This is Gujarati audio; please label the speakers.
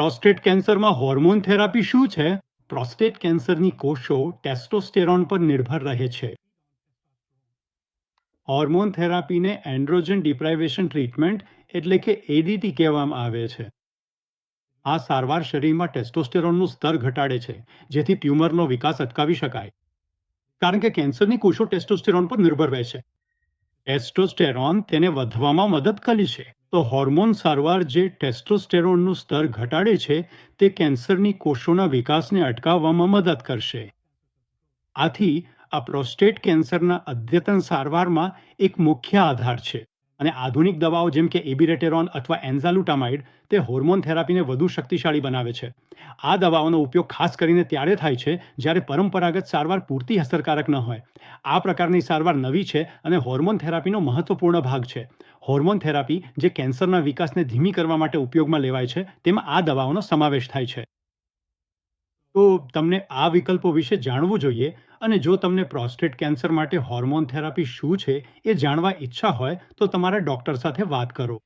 Speaker 1: પ્રોસ્ટેટ કેન્સરમાં હોર્મોન થેરાપી શું છે? પ્રોસ્ટેટ કેન્સરની કોષો ટેસ્ટોસ્ટેરોન પર નિર્ભર રહે છે. હોર્મોન થેરાપીને એન્ડ્રોજન ડિપ્રાઇવેશન ટ્રીટમેન્ટ એટલે કે એડીટી કહેવામાં આવે છે. આ સારવાર શરીરમાં ટેસ્ટોસ્ટેરોનનું સ્તર ઘટાડે છે, જેથી ટ્યુમરનો વિકાસ અટકાવી શકાય. કારણ કે કેન્સરની કોષો ટેસ્ટોસ્ટેરોન પર નિર્ભર રહે છે. ટેસ્ટોસ્ટેરોન તેને વધવામાં મદદ કરી છે. તો હોર્મોન સારવાર જે ટેસ્ટોસ્ટેરોનનું સ્તર ઘટાડે છે, તે કેન્સરની કોષોના વિકાસને અટકાવવામાં મદદ કરશે. આથી આ પ્રોસ્ટેટ કેન્સરના અદ્યતન સારવારમાં એક મુખ્ય આધાર છે. અને આધુનિક દવાઓ જેમ કે એબિરેટેરોન અથવા એન્ઝાલુટામાઇડ, તે હોર્મોન થેરાપીને વધુ શક્તિશાળી બનાવે છે. આ દવાઓનો ઉપયોગ ખાસ કરીને ત્યારે થાય છે જ્યારે પરંપરાગત સારવાર પૂરતી અસરકારક ન હોય. આ પ્રકારની સારવાર નવી છે અને હોર્મોન થેરાપીનો મહત્વપૂર્ણ ભાગ છે. હોર્મોન થેરાપી જે કેન્સરના વિકાસને ધીમી કરવા માટે ઉપયોગમાં લેવાય છે, તેમાં આ દવાઓનો સમાવેશ થાય છે. તો તમને આ વિકલ્પો વિશે જાણવું જોઈએ અને જો તમને પ્રોસ્ટેટ કેન્સર માટે હોર્મોન થેરાપી શું છે એ જાણવા ઈચ્છા હોય તો તમારા ડૉક્ટર સાથે વાત કરો.